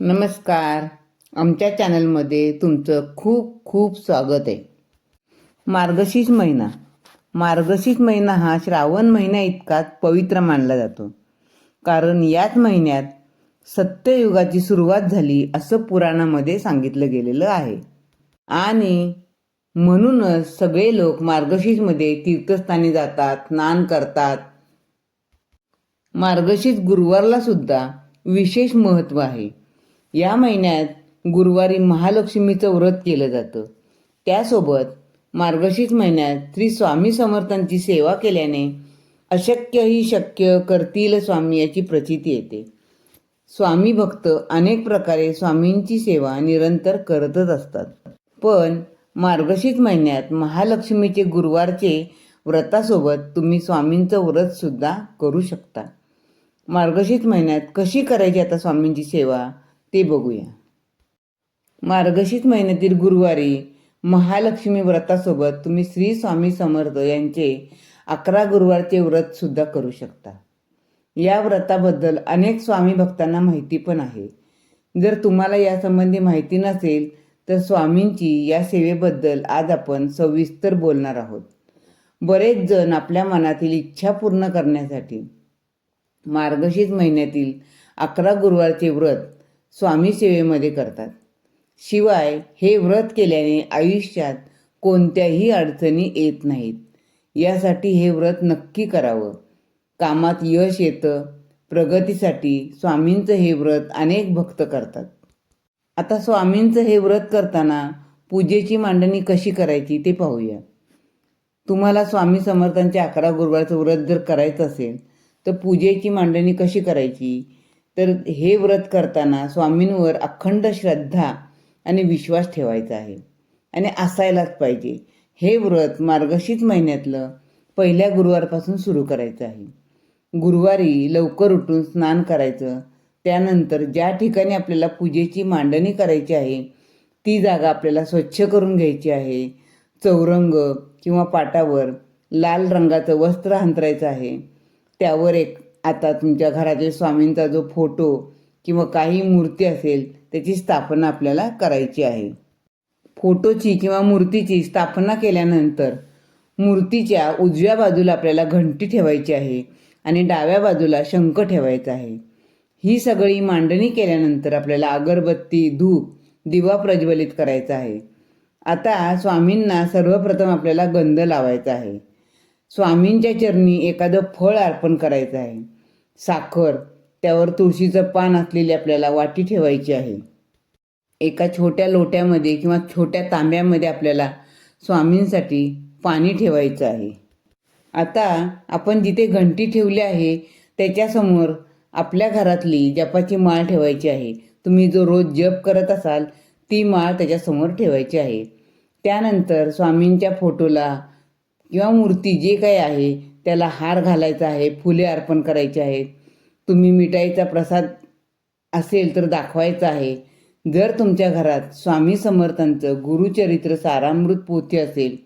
नमस्कार. आमच्या चॅनलमध्ये तुमचं खूप खूप स्वागत आहे. मार्गशीर्ष महिना. मार्गशीर्ष महिना हा श्रावण महिना इतकाच पवित्र मानला जातो. कारण याच महिन्यात सत्ययुगाची सुरुवात झाली असं पुराणामध्ये सांगितलं गेलेलं आहे. आणि म्हणूनच सगळे लोक मार्गशीर्षमध्ये तीर्थस्थानी जातात स्नान करतात. मार्गशीर्ष गुरुवारला सुद्धा विशेष महत्त्व आहे. या महिन्यात गुरुवारी महालक्ष्मीचं व्रत केलं जातं. त्यासोबत मार्गशीर्ष महिन्यात श्री स्वामी समर्थांची सेवा केल्याने अशक्य ही शक्य करतील स्वामी याची प्रचिती येते. स्वामी भक्त अनेक प्रकारे स्वामींची सेवा निरंतर करतच असतात. पण मार्गशीर्ष महिन्यात महालक्ष्मीचे गुरुवारचे व्रतासोबत तुम्ही स्वामींचं व्रतसुद्धा करू शकता. मार्गशीर्ष महिन्यात कशी करायची आता स्वामींची सेवा? ते बघूया. मार्गशीर्ष महिन्यातील गुरुवारी महालक्ष्मी व्रतासोबत तुम्ही श्री स्वामी समर्थ यांचे अकरा गुरुवारचे व्रत सुद्धा करू शकता. या व्रताबद्दल अनेक स्वामी भक्तांना माहिती पण आहे. जर तुम्हाला यासंबंधी माहिती नसेल तर स्वामींची या सेवेबद्दल आज आपण सविस्तर बोलणार आहोत. बरेच जण आपल्या मनातील इच्छा पूर्ण करण्यासाठी मार्गशीर्ष महिन्यातील अकरा गुरुवारचे व्रत स्वामी सेवेमध्ये करतात. शिवाय हे व्रत केल्याने आयुष्यात कोणत्याही अडचणी येत नाहीत. यासाठी हे व्रत नक्की करावं. कामात यश येतं. प्रगतीसाठी स्वामींचं हे व्रत अनेक भक्त करतात. आता स्वामींचं हे व्रत करताना पूजेची मांडणी कशी करायची ते पाहूया. तुम्हाला स्वामी समर्थांच्या अकरा गुरुवारचं व्रत जर करायचं असेल तर पूजेची मांडणी कशी करायची? तर हे व्रत करताना स्वामींवर अखंड श्रद्धा आणि विश्वास ठेवायचा आहे. आणि असायलाच पाहिजे. हे व्रत मार्गशीर्ष महिन्यातलं पहिल्या गुरुवारपासून सुरू करायचं आहे. गुरुवारी लवकर उठून स्नान करायचं. त्यानंतर ज्या ठिकाणी आपल्याला पूजेची मांडणी करायची आहे ती जागा आपल्याला स्वच्छ करून घ्यायची आहे. चौरंग किंवा पाटावर लाल रंगाचं वस्त्र अंतरायचं आहे. त्यावर एक आता तुमच्या घरातील स्वामींचा जो फोटो किंवा काही मूर्ती असेल त्याची स्थापना आपल्याला करायची आहे. फोटोची किंवा मूर्तीची स्थापना केल्यानंतर मूर्तीच्या उजव्या बाजूला आपल्याला घंटी ठेवायची आहे आणि डाव्या बाजूला शंख ठेवायचा आहे. ही सगळी मांडणी केल्यानंतर आपल्याला अगरबत्ती धूप दिवा प्रज्वलित करायचा आहे. आता स्वामींना सर्वप्रथम आपल्याला गंध लावायचा आहे. स्वामींच्या चरणी एखादं फळ अर्पण करायचं आहे. साखर त्यावर तुळशीचं पान असलेली आपल्याला वाटी ठेवायची आहे. एका छोट्या लोट्यामध्ये किंवा छोट्या तांब्यामध्ये आपल्याला स्वामींसाठी पाणी ठेवायचं आहे. आता आपण जिथे घंटी ठेवली आहे त्याच्यासमोर आपल्या घरातली जपाची माळ ठेवायची आहे. तुम्ही जो रोज जप करत असाल ती माळ त्याच्यासमोर ठेवायची आहे. त्यानंतर स्वामींच्या फोटोला किंवा मूर्ती जे काही आहे त्याला हार घालायचा आहे फुले अर्पण करायची आहेत. तुम्ही मिठाईचा प्रसाद असेल तर दाखवायचा आहे. जर तुमच्या घरात स्वामी समर्थांचं गुरुचरित्र सारामृत पोथी असेल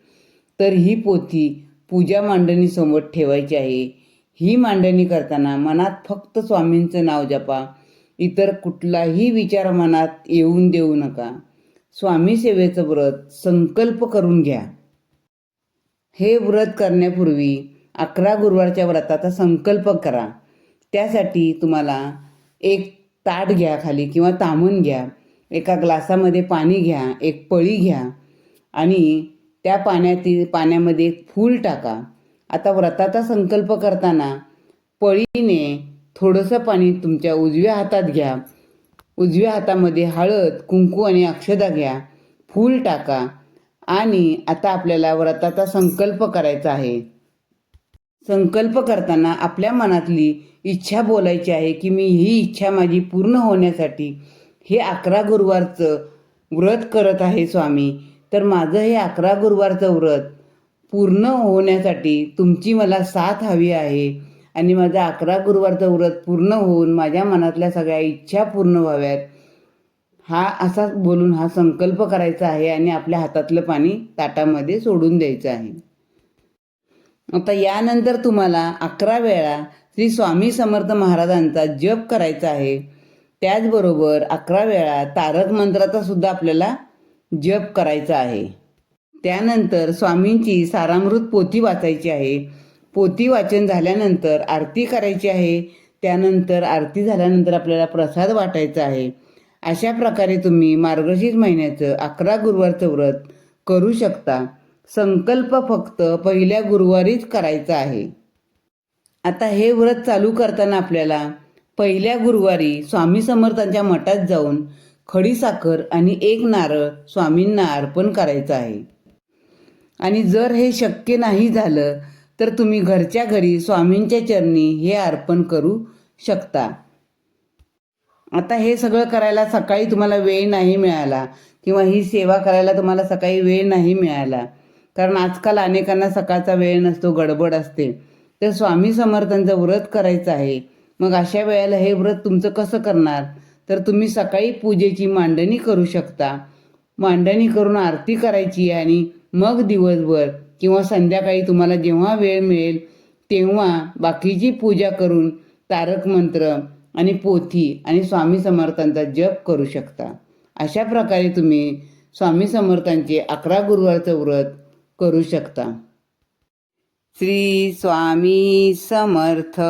तर ही पोथी पूजा मांडणीसमोर ठेवायची आहे. ही मांडणी करताना मनात फक्त स्वामींचं नाव जपा. इतर कुठलाही विचार मनात येऊन देऊ नका. स्वामी सेवेचं व्रत संकल्प करून घ्या. हे व्रत करण्यापूर्वी अकरा गुरुवारच्या व्रताचा संकल्प करा. त्यासाठी तुम्हाला एक ताट घ्या खाली किंवा तांबून घ्या. एका ग्लासामध्ये पाणी घ्या एक पळी घ्या आणि त्या पाण्यातील पाण्यामध्ये एक फूल टाका. आता व्रताचा संकल्प करताना पळीने थोडंसं पाणी तुमच्या उजव्या हातात घ्या. उजव्या हातामध्ये हळद कुंकू आणि अक्षदा घ्या. फूल टाका. आणि आता आपल्याला व्रताचा संकल्प करायचा आहे. संकल्प करताना आपल्या मनातली इच्छा बोलायची आहे की मी ही इच्छा माझी पूर्ण होण्यासाठी हे अकरा गुरुवारचं व्रत करत आहे स्वामी. तर माझं हे अकरा गुरुवारचं व्रत पूर्ण होण्यासाठी तुमची मला साथ हवी आहे. आणि माझं अकरा गुरुवारचं व्रत पूर्ण होऊन माझ्या मनातल्या सगळ्या इच्छा पूर्ण व्हाव्यात. हा असा बोलून हा संकल्प करायचा आहे आणि आपल्या हातातलं पाणी ताटामध्ये सोडून द्यायचं आहे. आता यानंतर तुम्हाला अकरा वेळा श्री स्वामी समर्थ महाराजांचा जप करायचा आहे. त्याचबरोबर अकरा वेळा तारक मंत्राचा सुद्धा आपल्याला जप करायचा आहे. त्यानंतर स्वामींची सारामृत पोथी वाचायची आहे. पोथी वाचन झाल्यानंतर आरती करायची आहे. त्यानंतर आरती झाल्यानंतर आपल्याला प्रसाद वाटायचा आहे. अशा प्रकारे तुम्ही मार्गशीर्ष महिन्याचं अकरा गुरुवारचं व्रत करू शकता. संकल्प फक्त पहिल्या गुरुवारीच करायचा आहे. आता हे व्रत चालू करताना आपल्याला पहिल्या गुरुवारी स्वामी समर्थांच्या मठात जाऊन खडीसाखर आणि एक नारळ स्वामींना अर्पण करायचं आहे. आणि जर हे शक्य नाही झालं तर तुम्ही घरच्या घरी स्वामींच्या चरणी हे अर्पण करू शकता. आता हे सगळं करायला सकाळी तुम्हाला वेळ नाही मिळाला किंवा ही सेवा करायला तुम्हाला सकाळी वेळ नाही मिळाला. कारण आजकाल अनेकांना सकाळचा वेळ नसतो गडबड असते. तर स्वामी समर्थांचं व्रत करायचं आहे. मग अशा वेळेला हे व्रत तुमचं कसं करणार? तर तुम्ही सकाळी पूजेची मांडणी करू शकता. मांडणी करून आरती करायची आणि मग दिवसभर किंवा संध्याकाळी तुम्हाला जेव्हा वेळ मिळेल तेव्हा बाकीची पूजा करून तारक मंत्र आणि पोथी आणि स्वामी समर्थांचा जप करू शकता. अशा प्रकारे तुम्ही स्वामी समर्थांचे अकरा गुरुवारचं व्रत करू शकता. श्री स्वामी समर्थ.